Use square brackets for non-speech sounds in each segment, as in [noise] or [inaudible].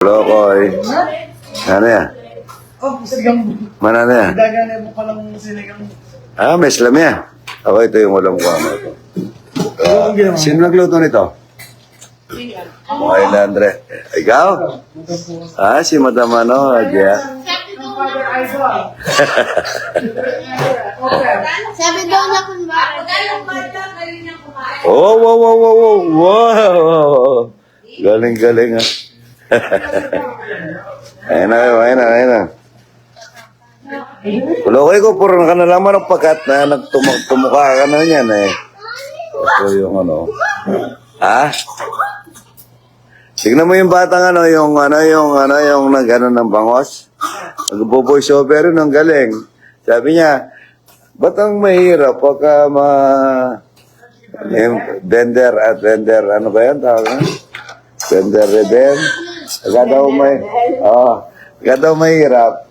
Lokoy. Ano yan? Oh, sigang. Mana na yan? Gagana mo palang sinigang. Ah, may slam yan. Ako ito yung mo ito. Ano ang ginawa? Sino nagluto nito? Mga Andre. Ikaw? Ah, si Madam ano, Adya. Sabi daw na kung ba? Oh, wow, wow, wow, wow, wow. Galing, galing ah. Ayun na, ayun na, ayun na. Kulokoy ko, puro ka na naman ang pagkat na nagtumukha ka na yan eh. Ito yung ano. Ha? Tignan mo yung batang ano, yung ano, yung ano, yung nagano ng bangos. Nagbo-voice over yun, ang galing. Sabi niya, ba't ang mahirap pagka ma... Yung vendor at vendor, ano ba yan tawag na? Vendor rebel. Kaya daw may, oh, kaya daw mahirap.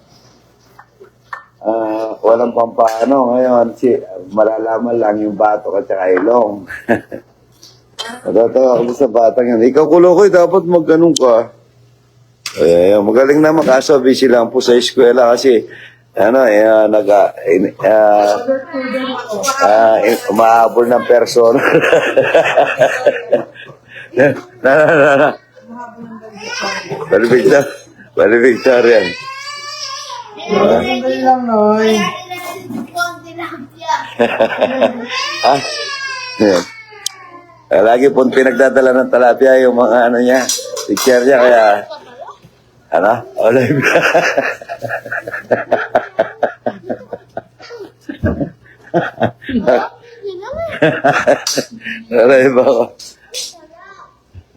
Ah, walang pampaano ngayon, si, malalaman lang yung batok at saka ilong. [laughs] Natatawa ako sa batang yan. Ikaw kulokoy, dapat magganong ka. Eh, magaling naman kaso busy lang po sa eskwela kasi ano, eh, ah, nag, ah, in, ah, ah, in- umahabol ng person. [laughs] na, na, na, na. Bali Victor, bali Victorian. Sandali lang, Noy. Konti lang [laughs] yan. Ha? Yan. Eh, Lagi pong pinagdadala ng talapia yung mga ano niya, picture niya, kaya, ano? Olive. Olive [laughs] ako.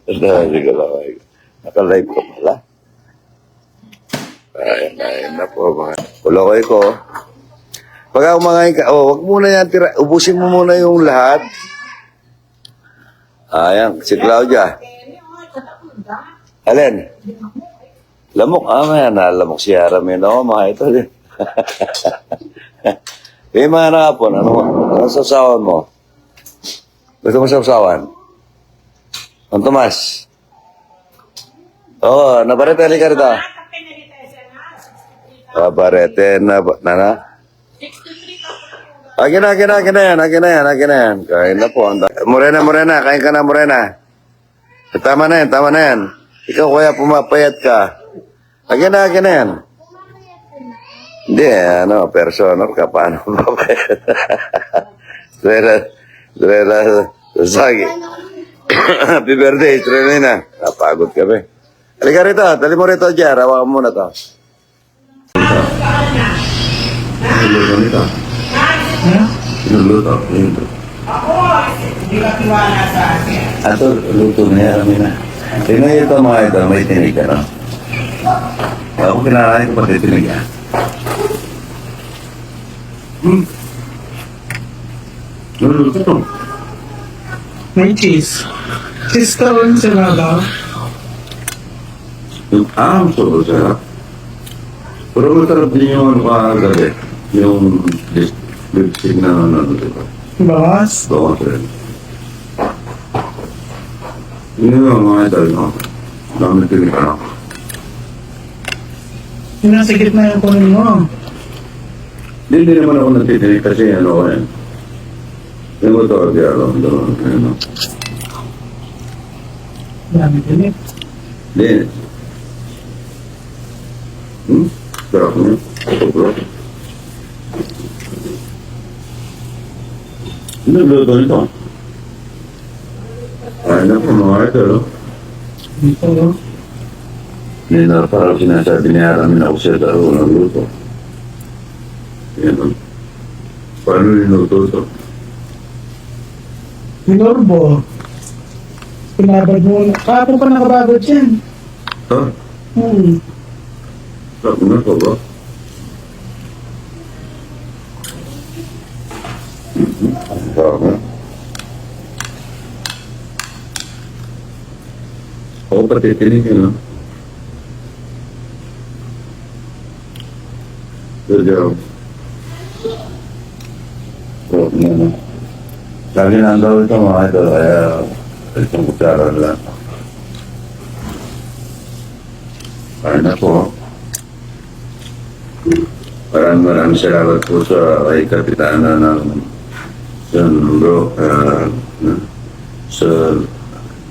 Hindi ko lang. Naka-live ko pala. Ayun, ayun na po mga. Kulokoy ko. Pag umangay ka, oh, wag muna yan, tira, ubusin mo muna yung lahat. Ayan, si Claudia. Alin? Lamok, ah, may nalamok si Aramin. Oo, mga ito din. [laughs] May mga nakapon, ano, ano sasawan mo? Gusto mo sasawan? Ang Tomas? Oo, nabarete, halika. Nabarete, na, na, na? Akin na, akin na, akin na yan, akin na yan, akin yan. Kain na po. Morena, Morena, kain ka na, Morena. Tama na yan, tama na yan. Ikaw kaya pumapayat ka. Akin na, yan. Hindi, ano, personal ka, paano mapayat? Trela, trela, sasagi. Happy birthday, Trelina. Napagod ka ba? Halika rito, dali mo rito, Jer. Hawakan mo na to. Ano nito? Nuluto. Nuluto. Ato, luto na yan, Amina. Tingnan ito mga ito, may tinig ka, no? Ako kinakain ko pati tinig, ah. Hmm. Nuluto to. May cheese. Cheese ka rin daw. Ah, sobrang sarap. Pero masarap din yung ano kagabi. Yung lip- lipstick na ano, ano, diba? Bawas. Bawas rin. Yun yung mga ito, no? Dami tinig, ano? Yung nasa gitna yung kunin mo. Hindi, hindi naman ako nagtitinig kasi ano ko yan. Yung ito, di alam, doon, ano. Dami din eh. Hindi. Hmm? Sarap niya. Sobra. Ano luto nito? Ay, na po mga ito, no? Dito, no? Hindi na parang sinasabi niya namin ako siya ng luto. Yan, no? Paano niluto ito? Pinorbo. Pinabad mo. Pa nakababad yan. Ha? Hmm. Sarap na ito ba? Mhm. Sarap na. Ako pati tinig yun, no? Good job. Oh, no, no. Lagi na daw ito mga ito, kaya isang kutsara lang. Kain na po. Maraming maraming salamat po sa kay Kapitana ng San Ro, ah, na- sa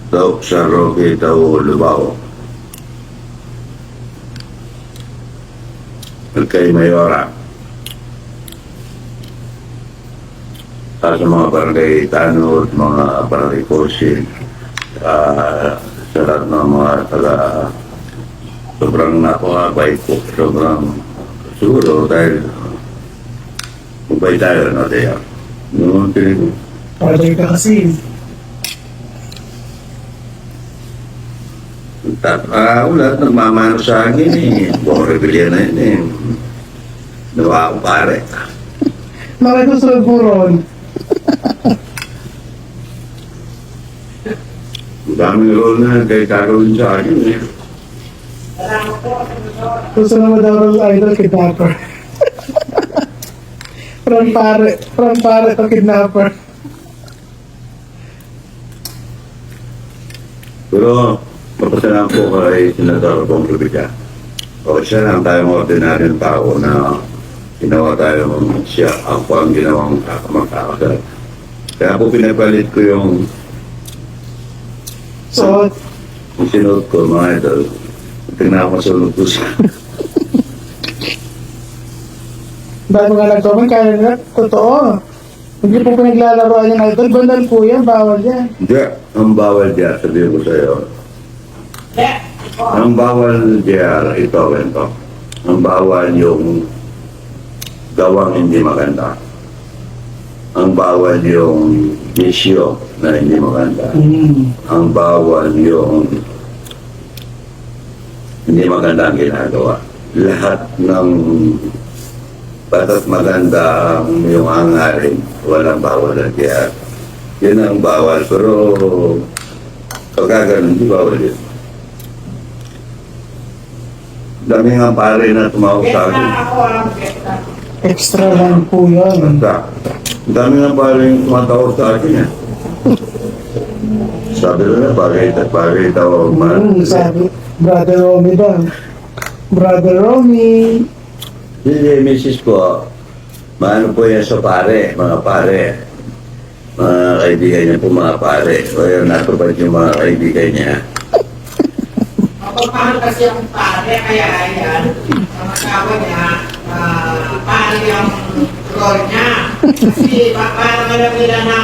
daw sa Roque Tao Lubao. At kay Mayora. At sa mga barangay Tanod, mga barangay Kosin, ah, sa lahat ng mga taga sobrang napakabait po, sobrang siguro dahil mabait tayo, no, Dea? No, Padre ka kasi. Tap, ah, wala, nagmamano sa akin eh. Buong rebellion na yun eh. Nawa ako pare. Nakasusunod po ron. Ang daming role na kay sa akin eh. Susunod mo daw ron idol kidnapper. [laughs] from pare, from pare to kidnapper. Pero, mapasalamat po kay Senador Bong Revilla. O siya lang tayong ordinaryong tao na ginawa tayo siya ang po ang ginawang magkakasal. Kaya po pinapalit ko yung, So, yung sinuot ko mga idol. Tingnan ako masunod ko siya. dahil mga nagkaman, kaya nila, totoo. Hindi po pinaglalaroan yung idol. Bandal po yan, bawal yan. Hindi, ang bawal diyan, sabihin ko sa'yo. Ang bawal diyan, ito, ito. Ang bawal yung gawang hindi maganda. Ang bawal yung bisyo na hindi maganda. Hmm. Ang bawal yung hindi maganda ang ginagawa. Lahat ng batat maganda ang yung hangarin, walang bawal na diyan. Yun ang bawal, pero pagka ganun, di bawal yun. Dami nga pare na tumawag sa akin. Extra lang po yun. Basta, ang dami nga pare yung tumatawag sa akin eh. [laughs] Sabi nila, bagay, bagay tawag man. Hmm, sabi, Brother Romy daw. Brother Romy. Hindi, misis ko, maano po yan sa pare, mga pare. Mga kaibigan niya po, mga pare. O yun, natupad yung mga kaibigan niya. Mapagmahal kasi ang pare, kaya yan, ang asawa niya, ah, pare ang role niya. Kasi pa- parang alam nila na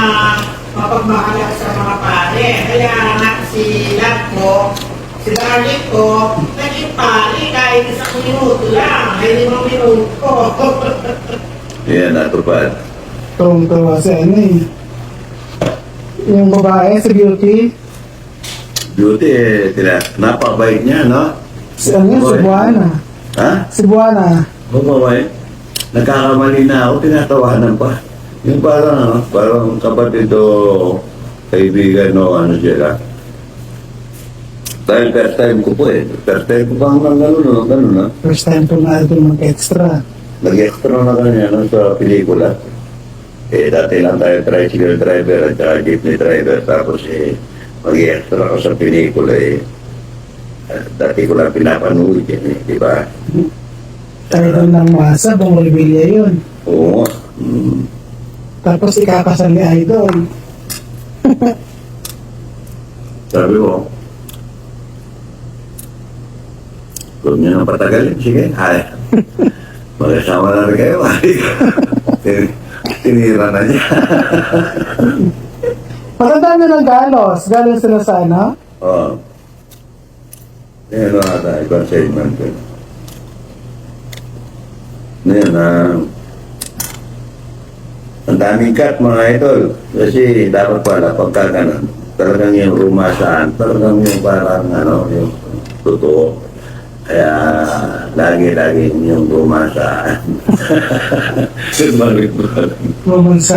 mapagmahal ako sa mga pare. Kaya nga si ko, si darling ko, naging pare kahit isang minuto lang, ay limang minuto. [laughs] Yan, natupad. Tawang-tawa si ano eh. Yung babae sa beauty. Beauty, eh, tila, napakabait niya, no? Si ano yun, si Buana. Ha? Si Buana. Bumabay. Nagkakamali na ako, tinatawanan pa. Yung parang, ano, parang kapatid o kaibigan o ano sila. Dahil first time ko po eh. First time ko pa hanggang gano'n, no? Gano'n na. First time po na idol mag-extra. Nag-extra na kanya no, sa pelikula. Eh, dati lang tayo tricycle driver at saka jeepney driver. Tapos eh, mag-extra ako sa pelikula eh. Eh, Dati ko lang pinapanood yan eh, di ba? Idol ng masa, bang rebelya yun. Oo. Mm. Tapos ikakasal ni idol. Sabi ko, kung nyo nang patagalin, sige, ay. Magkasama na rin kayo, ay. Tin- Tinira na niya. Matanda na ng galos. Galing sila sa ano? Oo. Yan o ata, ibang segment ko. Yan ah. Ang daming cut mga idol. Kasi dapat pala pagka ganun, talagang yung rumasaan, talagang yung parang ano, yung totoo. Kaya lagi-lagi yung rumasaan. Balik-balik. Bumunsa.